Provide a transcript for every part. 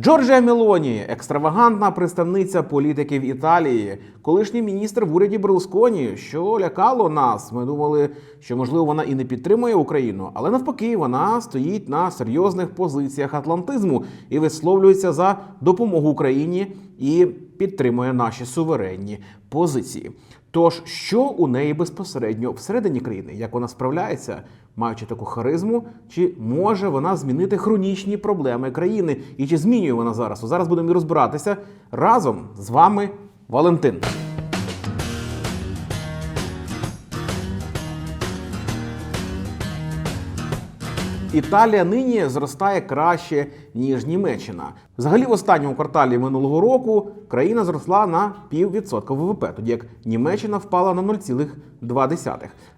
Джорджія Мелоні, екстравагантна представниця політиків Італії, колишній міністр в уряді Берлусконі, що лякало нас. Ми думали, що можливо вона і не підтримує Україну, але навпаки, вона стоїть на серйозних позиціях атлантизму і висловлюється за допомогу Україні і підтримує наші суверенні позиції. Тож, що у неї безпосередньо всередині країни, як вона справляється, маючи таку харизму, чи може вона змінити хронічні проблеми країни, і чи змінює вона зараз? О, Зараз будемо розбиратися разом з вами, Валентин. Італія нині зростає краще ніж Німеччина. Взагалі, в останньому кварталі минулого року країна зросла на піввідсотка ВВП, тоді як Німеччина впала на 0,2.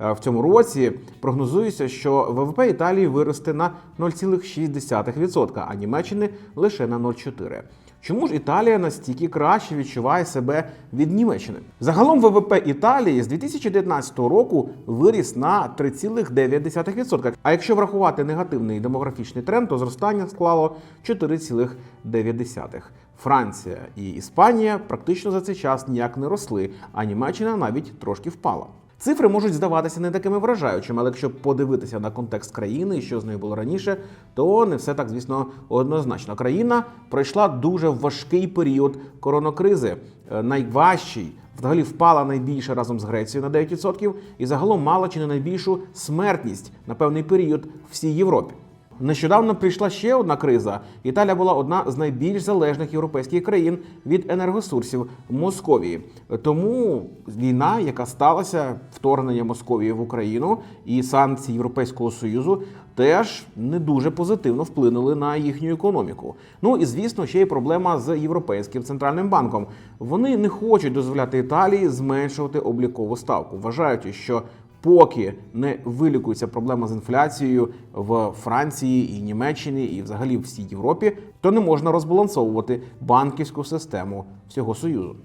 Е, В цьому році прогнозується, що ВВП Італії виросте на 0,6%, а Німеччини лише на 0,4%. Чому ж Італія настільки краще відчуває себе від Німеччини? Загалом ВВП Італії з 2019 року виріс на 3,9%. А якщо врахувати негативний демографічний тренд, то зростання склало 4,9%. Франція і Іспанія практично за цей час ніяк не росли, а Німеччина навіть трошки впала. Цифри можуть здаватися не такими вражаючими, але якщо подивитися на контекст країни що з нею було раніше, то не все так, звісно, однозначно. Країна пройшла дуже важкий період коронакризи, е, найважчий. Взагалі впала найбільше разом з Грецією на 9% і загалом мала чи не найбільшу смертність на певний період всій Європі. Нещодавно прийшла ще одна криза. Італія була одна з найбільш залежних європейських країн від енергосурсів Московії. Тому війна, яка сталася, вторгнення Московії в Україну і санкції Європейського союзу. Теж не дуже позитивно вплинули на їхню економіку. Ну і звісно, ще й проблема з європейським центральним банком. Вони не хочуть дозволяти Італії зменшувати облікову ставку, вважаючи, що поки не вилікується проблема з інфляцією в Франції і Німеччині, і взагалі всій Європі, то не можна розбалансовувати банківську систему всього союзу.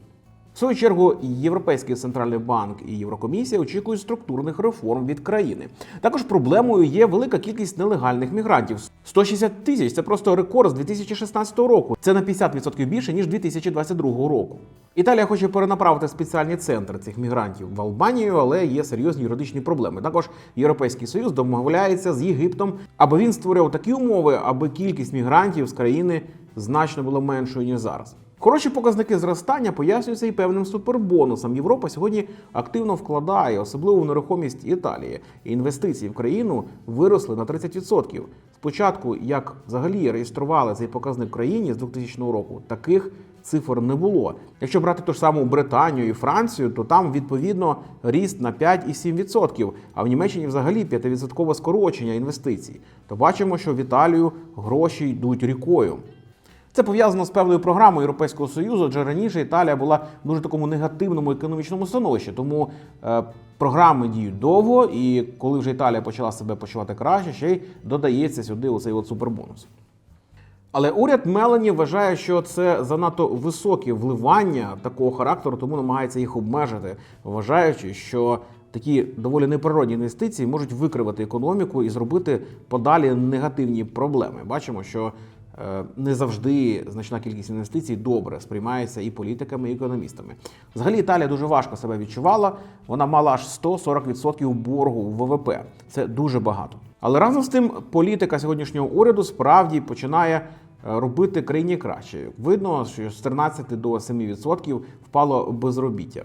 В свою чергу, Європейський центральний банк і Єврокомісія очікують структурних реформ від країни. Також проблемою є велика кількість нелегальних мігрантів. 160 тисяч це просто рекорд з 2016 року. Це на 50% більше ніж 2022 року. Італія хоче перенаправити спеціальні центри цих мігрантів в Албанію, але є серйозні юридичні проблеми. Також Європейський Союз домовляється з Єгиптом, аби він створював такі умови, аби кількість мігрантів з країни значно була меншою ніж зараз. Хороші показники зростання пояснюються і певним супербонусом. Європа сьогодні активно вкладає, особливо в нерухомість Італії. Інвестиції в країну виросли на 30%. Спочатку, як взагалі реєстрували цей показник в країні з 2000 року, таких цифр не було. Якщо брати ту ж саму Британію і Францію, то там відповідно ріст на 5,7%, а в Німеччині взагалі 5% скорочення інвестицій. То бачимо, що в Італію гроші йдуть рікою. Це пов'язано з певною програмою Європейського союзу, адже раніше Італія була в дуже такому негативному економічному становищі. Тому е, програми діють довго, і коли вже Італія почала себе почувати краще, ще й додається сюди оцей от супербонус. Але уряд Мелані вважає, що це занадто високі вливання такого характеру, тому намагається їх обмежити, вважаючи, що такі доволі неприродні інвестиції можуть викривати економіку і зробити подалі негативні проблеми. Бачимо, що не завжди значна кількість інвестицій добре сприймається і політиками, і економістами. Взагалі Італія дуже важко себе відчувала. Вона мала аж 140% боргу в ВВП. Це дуже багато. Але разом з тим, політика сьогоднішнього уряду справді починає е, робити країні краще. Видно, що з 13 до 7% впало безробіття.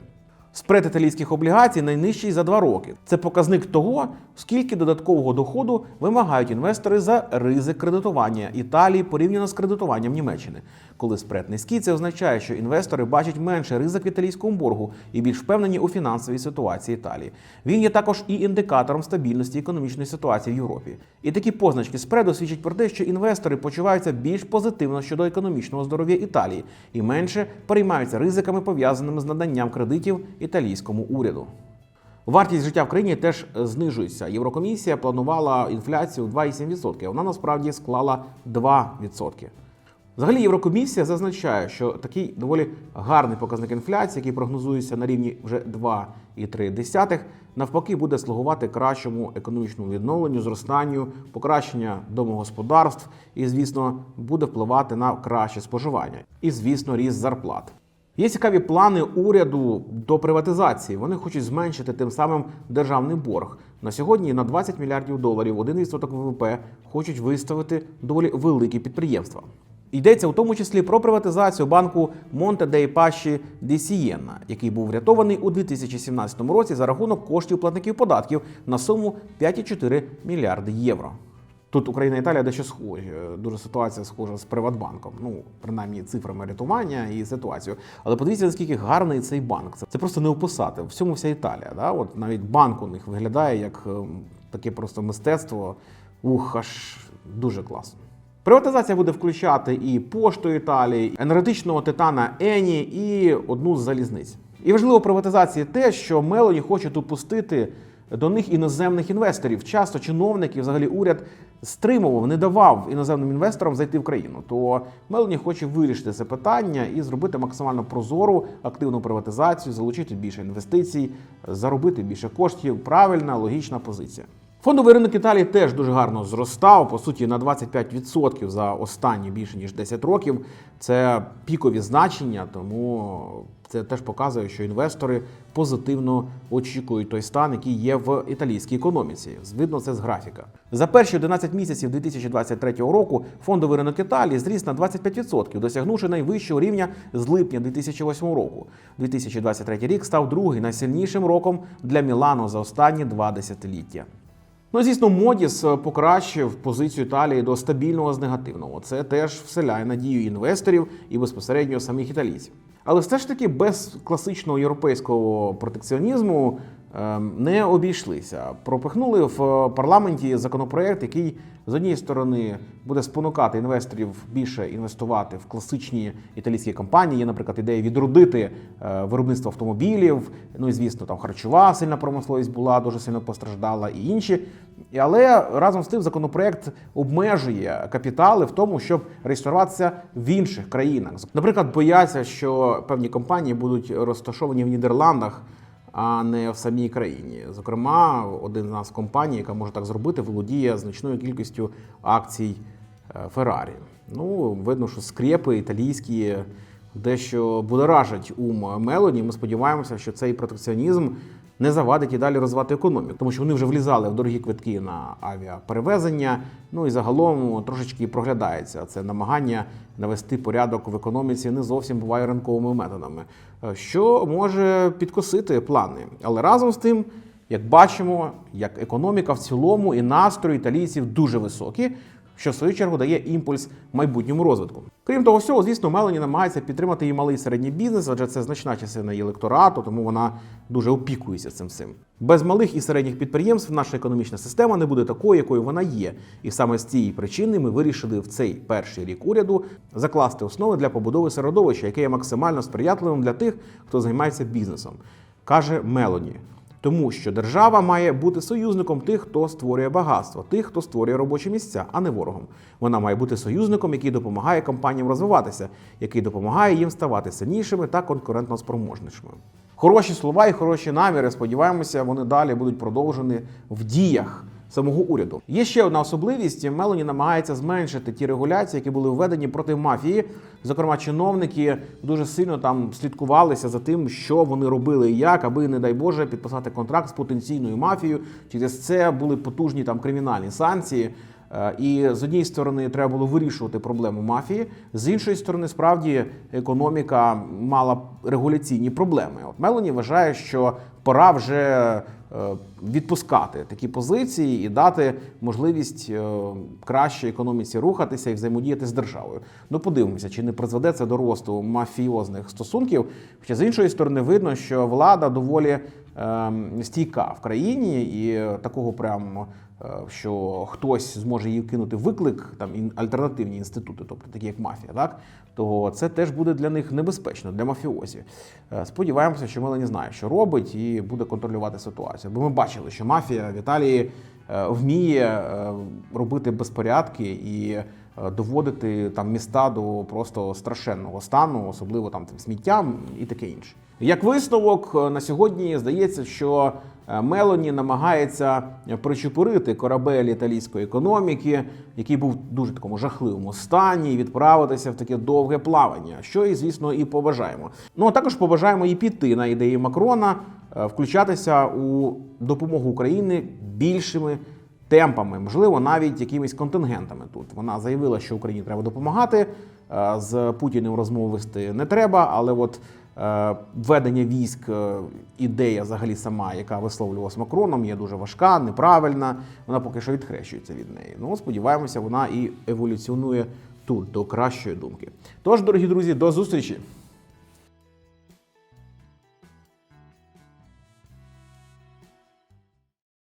Спред італійських облігацій найнижчий за два роки. Це показник того, скільки додаткового доходу вимагають інвестори за ризик кредитування Італії порівняно з кредитуванням Німеччини. Коли спред низький, це означає, що інвестори бачать менше ризик в італійському боргу і більш впевнені у фінансовій ситуації Італії. Він є також і індикатором стабільності економічної ситуації в Європі. І такі позначки спреду свідчать про те, що інвестори почуваються більш позитивно щодо економічного здоров'я Італії і менше переймаються ризиками, пов'язаними з наданням кредитів італійському уряду. Вартість життя в країні теж знижується. Єврокомісія планувала інфляцію в 2,7%, а вона насправді склала 2%. Взагалі, Єврокомісія зазначає, що такий доволі гарний показник інфляції, який прогнозується на рівні вже 2,3, навпаки, буде слугувати кращому економічному відновленню, зростанню, покращення домогосподарств і, звісно, буде впливати на краще споживання і, звісно, ріст зарплат. Є цікаві плани уряду до приватизації. Вони хочуть зменшити тим самим державний борг. На сьогодні на 20 мільярдів доларів, 1% ВВП, хочуть виставити доволі великі підприємства. Йдеться у тому числі про приватизацію банку Монте дей Паші ді Сієнна, який був врятований у 2017 році за рахунок коштів платників податків на суму 5,4 мільярди євро. Тут Україна і Італія дещо схожі. Дуже ситуація схожа з Приватбанком. Ну, принаймні, цифрами рятування і ситуацію. Але подивіться, наскільки гарний цей банк. Це, просто не описати. В всьому вся Італія. Да? От навіть банк у них виглядає як ем, таке просто мистецтво. Ух, аж дуже класно. Приватизація буде включати і пошту Італії, енергетичного титана Ені і одну з залізниць. І важливо приватизації те, що Мелоні хоче допустити до них іноземних інвесторів. Часто чиновники, взагалі уряд стримував, не давав іноземним інвесторам зайти в країну. То Мелоні хоче вирішити це питання і зробити максимально прозору активну приватизацію, залучити більше інвестицій, заробити більше коштів. Правильна, логічна позиція. Фондовий ринок Італії теж дуже гарно зростав, по суті, на 25% за останні більше ніж 10 років. Це пікові значення, тому це теж показує, що інвестори позитивно очікують той стан, який є в італійській економіці. Видно це з графіка. За перші 11 місяців 2023 року фондовий ринок Італії зріс на 25%, досягнувши найвищого рівня з липня 2008 року. 2023 рік став другий найсильнішим роком для Мілану за останні два десятиліття. Ну, звісно, Модіс е, покращив позицію Італії до стабільного з негативного. Це теж вселяє надію інвесторів і безпосередньо самих італійців. Але все ж таки без класичного європейського протекціонізму не обійшлися. Пропихнули в е, парламенті законопроект, який з однієї сторони буде спонукати інвесторів більше інвестувати в класичні італійські компанії. Є, наприклад, ідея відродити е, виробництво автомобілів. Ну і звісно, там харчова сильна промисловість була дуже сильно постраждала, і інші. Але разом з тим законопроект обмежує капітали в тому, щоб реєструватися в інших країнах. Наприклад, бояться, що певні компанії будуть розташовані в Нідерландах, а не в самій країні. Зокрема, один з нас компаній, яка може так зробити, володіє значною кількістю акцій е, Феррарі. Ну, видно, що скрепи італійські дещо будоражать ум Мелоні. Ми сподіваємося, що цей протекціонізм не завадить і далі розвивати економіку, тому що вони вже влізали в дорогі квитки на авіаперевезення. Ну і загалом трошечки проглядається це намагання навести порядок в економіці не зовсім буває ринковими методами, е, що може підкосити плани. Але разом з тим, як бачимо, як економіка в цілому і настрої італійців дуже високі що в свою чергу дає імпульс майбутньому розвитку. Крім того всього, звісно, Мелані намагається підтримати і малий і середній бізнес, адже це значна частина її електорату, тому вона дуже опікується цим всім. Без малих і середніх підприємств наша економічна система не буде такою, якою вона є. І саме з цієї причини ми вирішили в цей перший рік уряду закласти основи для побудови середовища, яке є максимально сприятливим для тих, хто займається бізнесом, каже Мелоні. Тому що держава має бути союзником тих, хто створює багатство, тих, хто створює робочі місця, а не ворогом. Вона має бути союзником, який допомагає компаніям розвиватися, який допомагає їм ставати сильнішими та конкурентноспроможнішими. Хороші слова і хороші наміри. Сподіваємося, вони далі будуть продовжені в діях самого уряду. Є ще одна особливість: Мелоні намагається зменшити ті регуляції, які були введені проти мафії. Зокрема, чиновники дуже сильно там слідкувалися за тим, що вони робили і як, аби, не дай Боже, підписати контракт з потенційною мафією. Через це були потужні там кримінальні санкції. Е, І з однієї сторони треба було вирішувати проблему мафії, з іншої сторони, справді економіка мала регуляційні проблеми. От Мелоні вважає, що пора вже е, відпускати такі позиції і дати можливість е, краще економіці рухатися і взаємодіяти з державою. Ну, подивимося, чи не призведе це до росту мафіозних стосунків. Хоча з іншої сторони видно, що влада доволі стійка в країні і такого прямо. е, Що хтось зможе їй кинути виклик, там альтернативні інститути, тобто такі як мафія, так то це теж буде для них небезпечно, для мафіозі. Е, Сподіваємося, що Мелані знає, що робить, і буде контролювати ситуацію. Бо ми бачили, що мафія в Італії е, вміє робити безпорядки і доводити там міста до просто страшенного стану, особливо там тим сміттям і таке інше. Як висновок е, на сьогодні здається, що е, Мелоні намагається причепурити корабель італійської економіки, який був в дуже такому жахливому стані, і відправитися в таке довге плавання, що і звісно і побажаємо. Ну а також побажаємо і піти на ідеї Макрона, е, включатися у допомогу Україні більшими темпами, можливо, навіть якимись контингентами. Тут вона заявила, що Україні треба допомагати. е, З Путіним розмови вести не треба, але от е, введення військ, е, ідея взагалі сама, яка висловлювалась Макроном, є дуже важка, неправильна. Вона поки що відхрещується від неї. Ну, сподіваємося, вона і еволюціонує тут до кращої думки. Тож, дорогі друзі, до зустрічі!